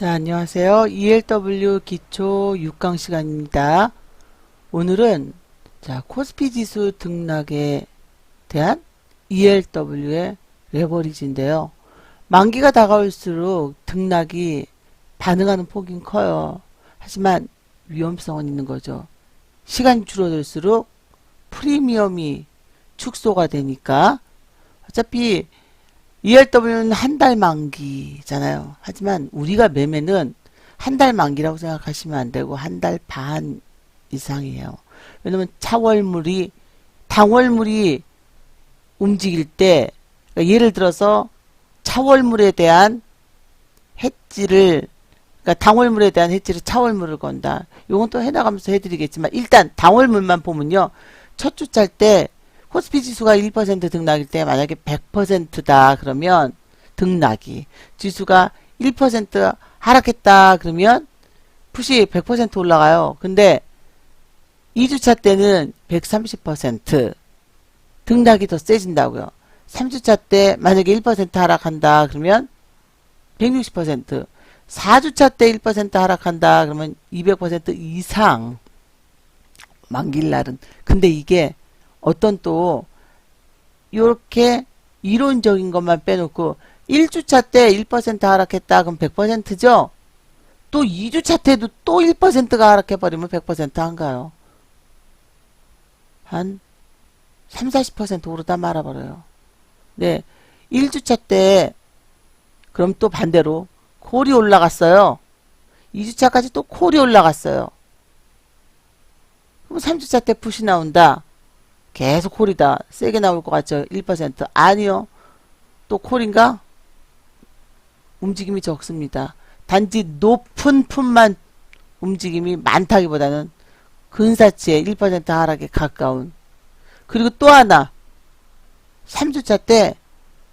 자, 안녕하세요. ELW 기초 6강 시간입니다. 오늘은 자, 코스피 지수 등락에 대한 ELW의 레버리지인데요. 만기가 다가올수록 등락이 반응하는 폭이 커요. 하지만 위험성은 있는 거죠. 시간이 줄어들수록 프리미엄이 축소가 되니까 어차피 ERW는 한 달 만기잖아요. 하지만 우리가 매매는 한 달 만기라고 생각하시면 안 되고 한 달 반 이상이에요. 왜냐면 차월물이 당월물이 움직일 때 그러니까 예를 들어서 차월물에 대한 해지를 그러니까 당월물에 대한 해지를 차월물을 건다. 요건 또 해나가면서 해드리겠지만 일단 당월물만 보면요. 첫 주 짤 때 코스피 지수가 1% 등락일 때 만약에 100%다 그러면 등락이 지수가 1% 하락했다 그러면 푸시 100% 올라가요. 근데 2주차 때는 130% 등락이 더 세진다고요. 3주차 때 만약에 1% 하락한다 그러면 160% 4주차 때 1% 하락한다 그러면 200% 이상 만길 날은 근데 이게 어떤 또 이렇게 이론적인 것만 빼놓고 1주차 때 1% 하락했다 그럼 100%죠? 또 2주차 때도 또 1%가 하락해버리면 100% 한가요? 한 3, 40% 오르다 말아버려요. 네. 1주차 때 그럼 또 반대로 콜이 올라갔어요. 2주차까지 또 콜이 올라갔어요. 그럼 3주차 때 푸시 나온다. 계속 콜이다. 세게 나올 것 같죠? 1%. 아니요. 또 콜인가? 움직임이 적습니다. 단지 높은 품만 움직임이 많다기보다는 근사치의 1% 하락에 가까운. 그리고 또 하나. 3주차 때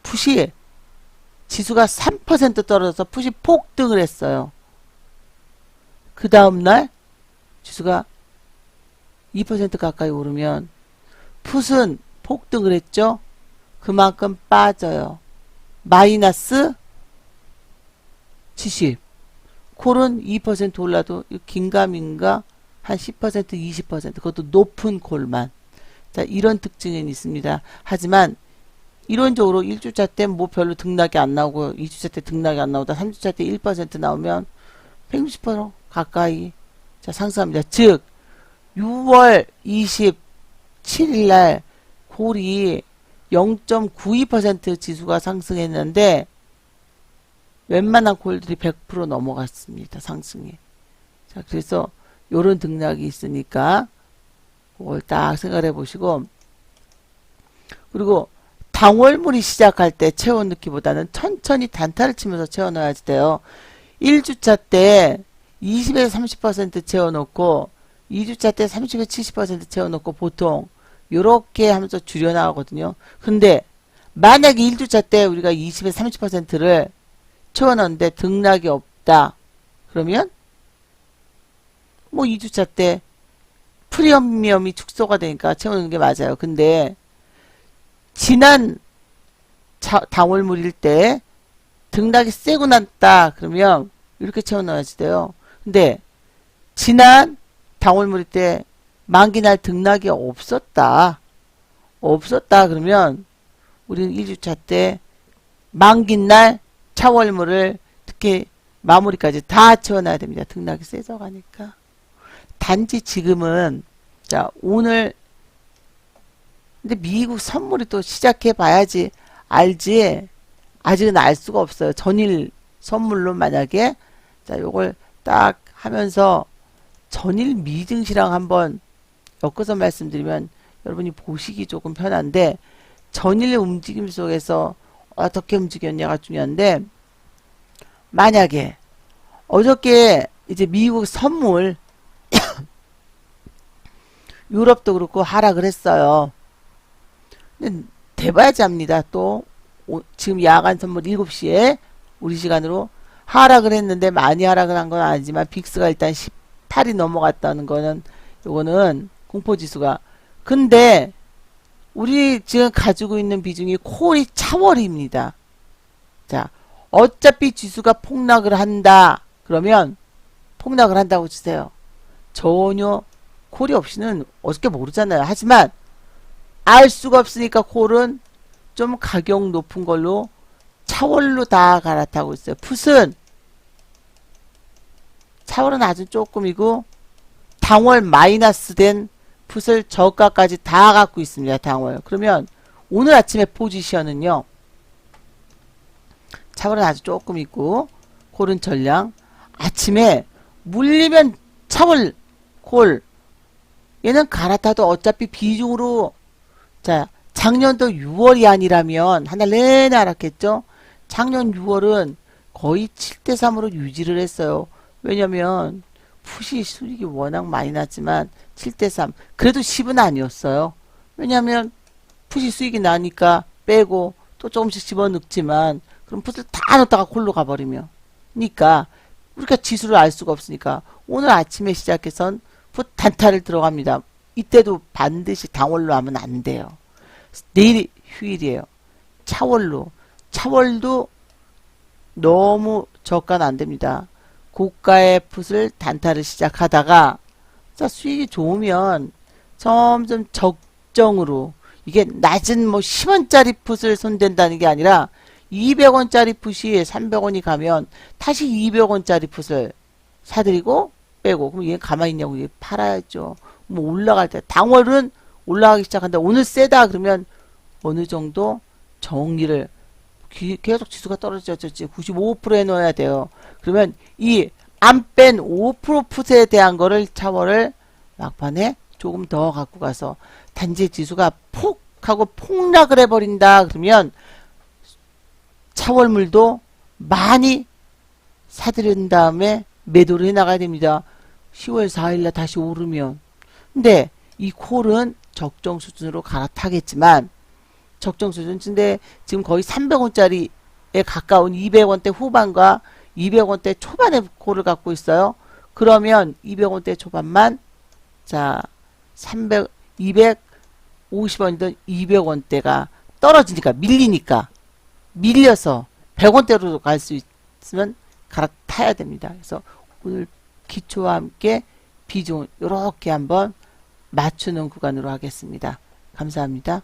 푸시 지수가 3% 떨어져서 푸시 폭등을 했어요. 그 다음날 지수가 2% 가까이 오르면 풋은 폭등을 했죠. 그만큼 빠져요. 마이너스 70. 콜은 2% 올라도 긴가민가 한 10% 20% 그것도 높은 콜만. 자 이런 특징은 있습니다. 하지만 이론적으로 1주차 때 뭐 별로 등락이 안 나오고 2주차 때 등락이 안 나오다 3주차 때 1% 나오면 160% 가까이 자 상승합니다. 즉 6월 27일 날 골이 0.92% 지수가 상승했는데 웬만한 골들이 100% 넘어갔습니다. 상승이. 자, 그래서 요런 등락이 있으니까 그걸 딱 생각해 보시고 그리고 당월물이 시작할 때 채워 넣기보다는 천천히 단타를 치면서 채워 넣어야지 돼요. 1주차 때 20에서 30% 채워놓고 2주차 때 30에서 70% 채워놓고 보통 요렇게 하면서 줄여나가거든요. 근데 만약에 1주차 때 우리가 20에서 30%를 채워넣는데 등락이 없다. 그러면 뭐 2주차 때 프리미엄이 축소가 되니까 채워넣는 게 맞아요. 근데 지난 자, 당월물일 때 등락이 세고 났다. 그러면 이렇게 채워넣어야지 돼요. 근데 지난 당월물일 때 만기날 등락이 없었다. 없었다. 그러면 우리는 1주차 때 만기날 차월물을 특히 마무리까지 다 채워놔야 됩니다. 등락이 세져 가니까. 단지 지금은 자 오늘 근데 미국 선물이 또 시작해 봐야지 알지 아직은 알 수가 없어요. 전일 선물로 만약에 자 요걸 딱 하면서 전일 미증시랑 한번 엮어서 말씀드리면 여러분이 보시기 조금 편한데 전일 움직임 속에서 어떻게 움직였냐가 중요한데 만약에 어저께 이제 미국 선물 유럽도 그렇고 하락을 했어요. 근데 대봐야지 합니다. 또 오, 지금 야간 선물 7시에 우리 시간으로 하락을 했는데 많이 하락을 한 건 아니지만 빅스가 일단 18이 넘어갔다는 거는 요거는 공포지수가 근데 우리 지금 가지고 있는 비중이 콜이 차월입니다. 자 어차피 지수가 폭락을 한다. 그러면 폭락을 한다고 치세요. 전혀 콜이 없이는 어떻게 모르잖아요. 하지만 알 수가 없으니까 콜은 좀 가격 높은 걸로 차월로 다 갈아타고 있어요. 풋은 차월은 아주 조금이고 당월 마이너스 된 풋을 저가까지 다 갖고 있습니다. 당월. 그러면 오늘 아침에 포지션은요. 차월은 아주 조금 있고 콜은 전량 아침에 물리면 차월 콜 얘는 갈아타도 어차피 비중으로 자 작년도 6월이 아니라면 한 달 내내 알았겠죠 작년 6월은 거의 7대3으로 유지를 했어요 왜냐면 푸시 수익이 워낙 많이 났지만 7대3 그래도 10은 아니었어요 왜냐면 푸시 수익이 나니까 빼고 또 조금씩 집어넣지만 그럼 풋을 다 넣었다가 콜로 가버리면 그러니까 우리가 지수를 알 수가 없으니까 오늘 아침에 시작해선 풋 단타를 들어갑니다. 이때도 반드시 당월로 하면 안 돼요. 내일이 휴일이에요. 차월로. 차월도 너무 저가는 안 됩니다. 고가의 풋을 단타를 시작하다가 자 수익이 좋으면 점점 적정으로 이게 낮은 뭐 10원짜리 풋을 손댄다는 게 아니라 200원짜리 풋이 300원이 가면 다시 200원짜리 풋을 사드리고 빼고 그럼 얘 가만히 있냐고 얘 팔아야죠. 뭐 올라갈 때 당월은 올라가기 시작한다. 오늘 세다 그러면 어느 정도 정리를 기- 계속 지수가 떨어졌지 95%에 넣어야 돼요. 그러면 이 안 뺀 5% 풋에 대한 거를 차월을 막판에 조금 더 갖고 가서 단지 지수가 폭 하고 폭락을 해버린다 그러면 차월물도 많이 사들인 다음에 매도를 해 나가야 됩니다. 10월 4일날 다시 오르면. 근데 이 콜은 적정 수준으로 갈아타겠지만 적정 수준. 근데 지금 거의 300원짜리에 가까운 200원대 후반과 200원대 초반의 콜을 갖고 있어요. 그러면 200원대 초반만 자 300, 250원이든 200원대가 떨어지니까 밀리니까 밀려서 100원대로 갈 수 있으면 갈아타야 됩니다. 그래서 오늘 기초와 함께 비중 이렇게 한번 맞추는 구간으로 하겠습니다. 감사합니다.